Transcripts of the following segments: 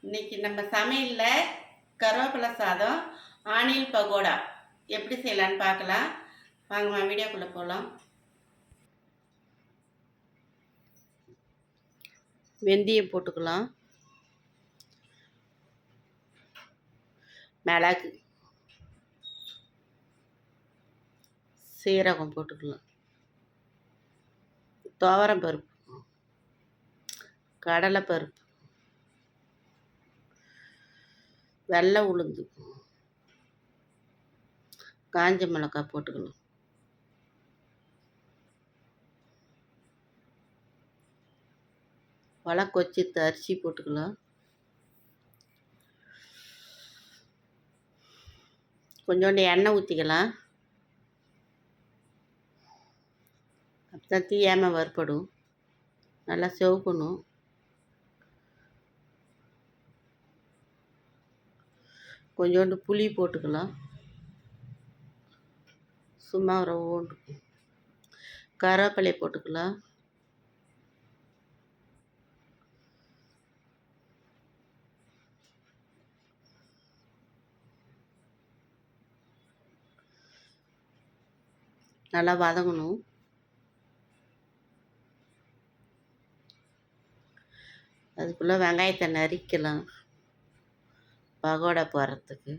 இன்னைக்கு நம்ம சமையலில் கருவேப்பிலை சாதம் ஆனியல் பகோடா. எப்படி செய்யலான்னு பார்க்கலாம். வாங்கம்மா வீடியோக்குள்ளே போகலாம் வெந்தயம் போட்டுக்கலாம். மிளகு. சீரகம் போட்டுக்கலாம். துவரம் பருப்பு. கடலைப்பருப்பு வெள்ளை உளுந்து. காஞ்ச மிளகாய் போட்டுக்கணும். பழ கொச்சி அரிசி போட்டுக்கலாம். கொஞ்சோண்டு எண்ணெய் ஊற்றிக்கலாம் அப்போ தீயாமல் வறுப்படும் நல்லா செவக்கணும். கொஞ்சோண்டு புளி போட்டுக்கலாம். சும்மா ஒரு ஓண்டு. கருவேப்பிலையை போட்டுக்கலாம். நல்லா வதங்கணும். அதுக்குள்ளே வெங்காயத்தை நறுக்கலாம். பகோடா போடுறதுக்கு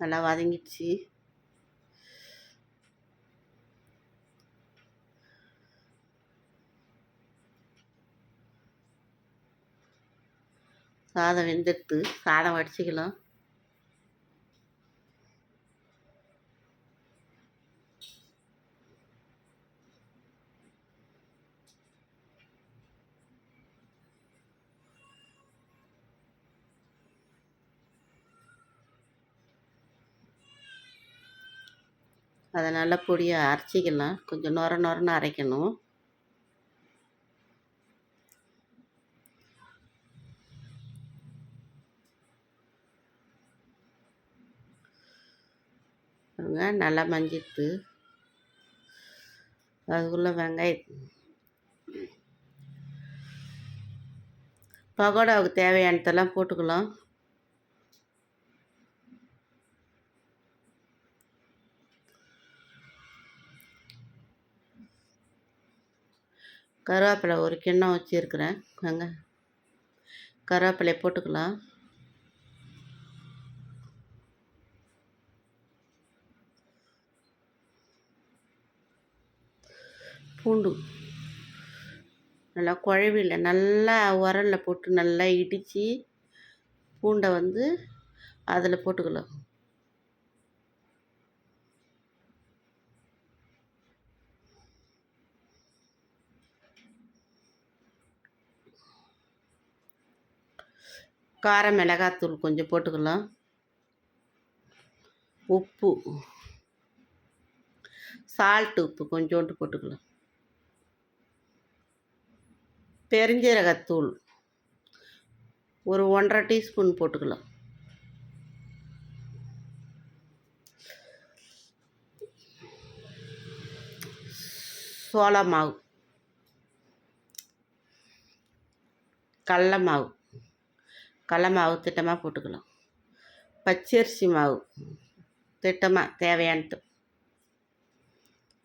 நல்லா வதங்கிடுச்சு. சாதம் வெந்துடுத்து சாதம் வடிச்சிக்கலாம். அதை நல்லா பொடியை அரைச்சிக்கலாம். கொஞ்சம் நொர நொரன்னு அரைக்கணும். நல்லா மஞ்சிட்டு. அதுக்குள்ளே வெங்காயம். பகோடாவுக்கு தேவையானதெல்லாம் போட்டுக்கலாம். கருவேப்பிலை ஒரு கிண்ணம் வச்சுருக்குறேன். அங்கே கருவேப்பிலையை போட்டுக்கலாம். பூண்டு. நல்லா குழவில நல்லா உரலில் போட்டு நல்லா இடித்து பூண்டை வந்து அதில் போட்டுக்கலாம். கார மிளகாத்தூள் கொஞ்சம் போட்டுக்கலாம். உப்பு. சால்ட் உப்பு கொஞ்சோண்டு போட்டுக்கலாம். பெருஞ்சீரகத்தூள் ஒரு ஒன்றரை டீஸ்பூன் போட்டுக்கலாம். சோள மாவு. கடல மாவு. கடல மாவு திட்டமாக போட்டுக்கலாம் பச்சரிசி மாவு திட்டமாக தேவையானது.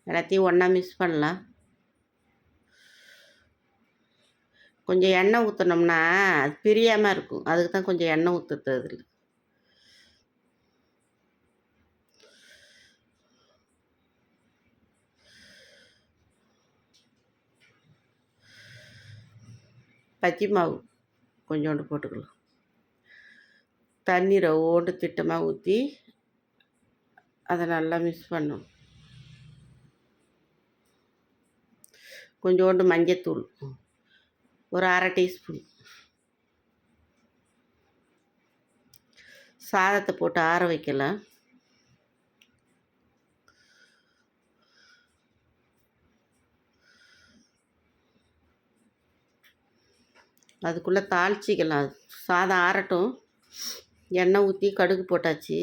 எல்லாத்தையும் ஒன்றா மிக்ஸ் பண்ணலாம். கொஞ்சம் எண்ணெய் ஊற்றினோம்னா அது பிரியாமல் இருக்கும். அதுக்கு தான் கொஞ்சம் எண்ணெய் ஊற்றுறது அதில் பச்சை மாவு கொஞ்சோண்டு போட்டுக்கலாம். தண்ணீரை ஓண்டு திட்டமாக ஊற்றி அதை நல்லா மிக்ஸ் பண்ணணும் கொஞ்சோண்டு மஞ்சத்தூள் ஒரு அரை டீஸ்பூன். சாதத்தை போட்டு ஆற வைக்கலாம். அதுக்குள்ளே தாளிச்சிக்கலாம். சாதம் ஆறட்டும். எண்ணெய் ஊற்றி கடுகு போட்டாச்சு.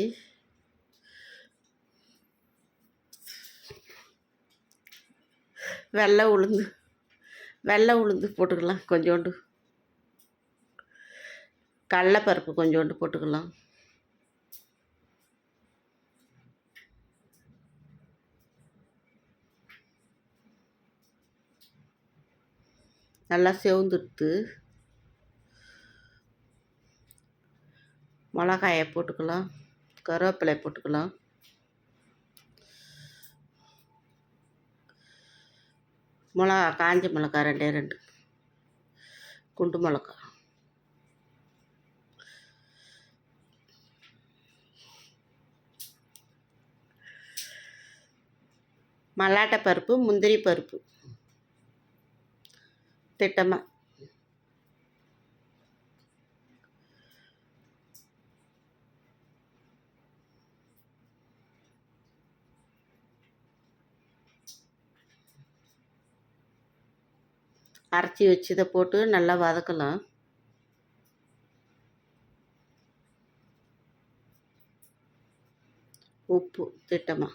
வெள்ளை உளுந்து வெள்ளை உளுந்து போட்டுக்கலாம் கொஞ்சோண்டு. கடலப்பருப்பு கொஞ்சோண்டு போட்டுக்கலாம். நல்லா செவந்துடுத்து. மிளகாயை போட்டுக்கலாம் கருவேப்பிலை போட்டுக்கலாம். மிளகா காஞ்ச மிளகா ரெண்டே ரெண்டு. குண்டு மிளகா. மல்லாட்டை பருப்பு முந்திரி பருப்பு. திட்டமாக அரைச்சி வச்சதை போட்டு நல்லா வதக்கலாம். உப்பு திட்டமாக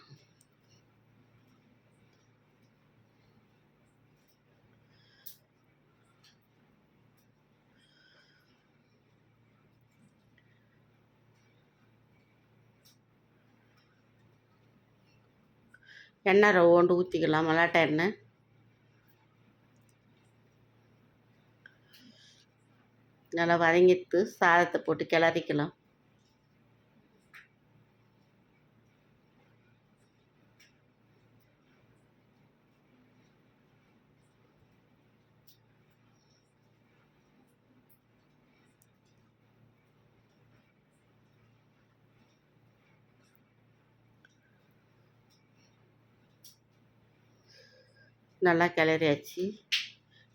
எண்ணெய் ரவோண்டு ஊற்றிக்கலாம் மல்லாட்டை எண்ணெய். நல்லா வதங்கிட்டு சாதத்தை போட்டு கிளறிக்கலாம். நல்லா கிளறியாச்சு.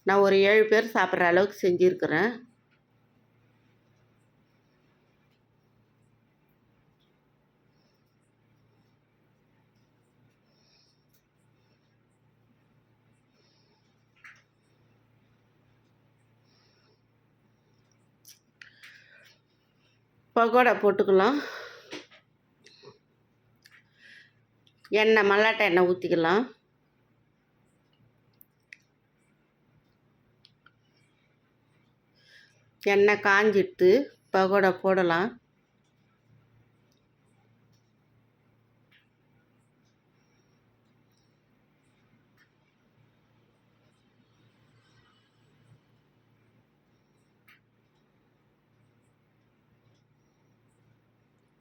நான் ஒரு ஏழு பேர் சாப்பிட்ற அளவுக்கு செஞ்சுருக்குறேன். பகோடா போட்டுக்கலாம். எண்ணெய் மல்லாட்டை எண்ணெய் ஊற்றிக்கலாம் எண்ணெய் காஞ்சிட்டு பகோடா போடலாம்.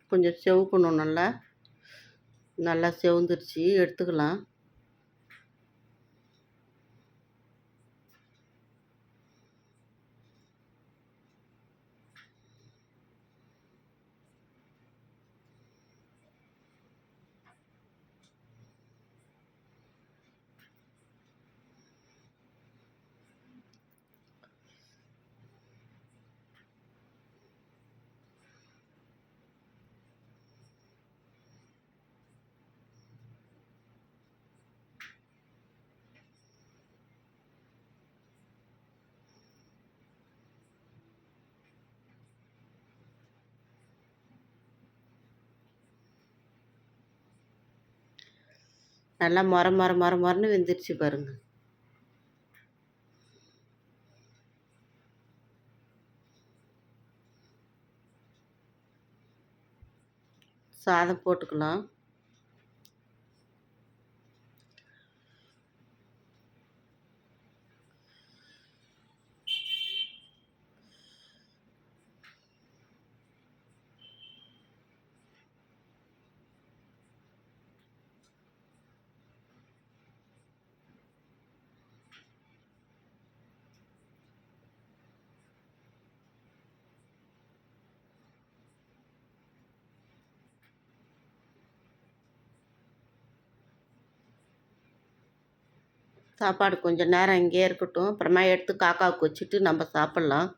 கொஞ்சம் செவக்கணும் நல்லா. நல்லா செவந்துருச்சு எடுத்துக்கலாம். நல்லா மொர மொர மொர மொரன்னு வெந்துருச்சு பாருங்க. சாதம் போட்டுக்கலாம். சாப்பாடு கொஞ்சம் நேரம் இங்கேயே இருக்கட்டும். அப்புறமா எடுத்து காக்காவுக்கு வச்சுட்டு நம்ம சாப்பிட்லாம்.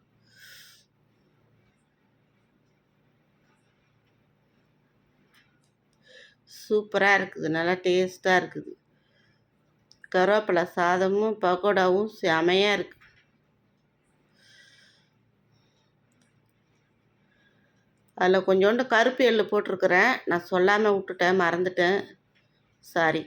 சூப்பராக இருக்குது. நல்லா டேஸ்ட்டாக இருக்குது. கருவேப்பிலை சாதமும் பக்கோடாவும் செமையாக இருக்குது அதில் கொஞ்சோண்டு கருப்பு எள்ளு போட்டிருக்கிறேன். நான் சொல்லாமல் விட்டுட்டேன் மறந்துட்டேன். சாரி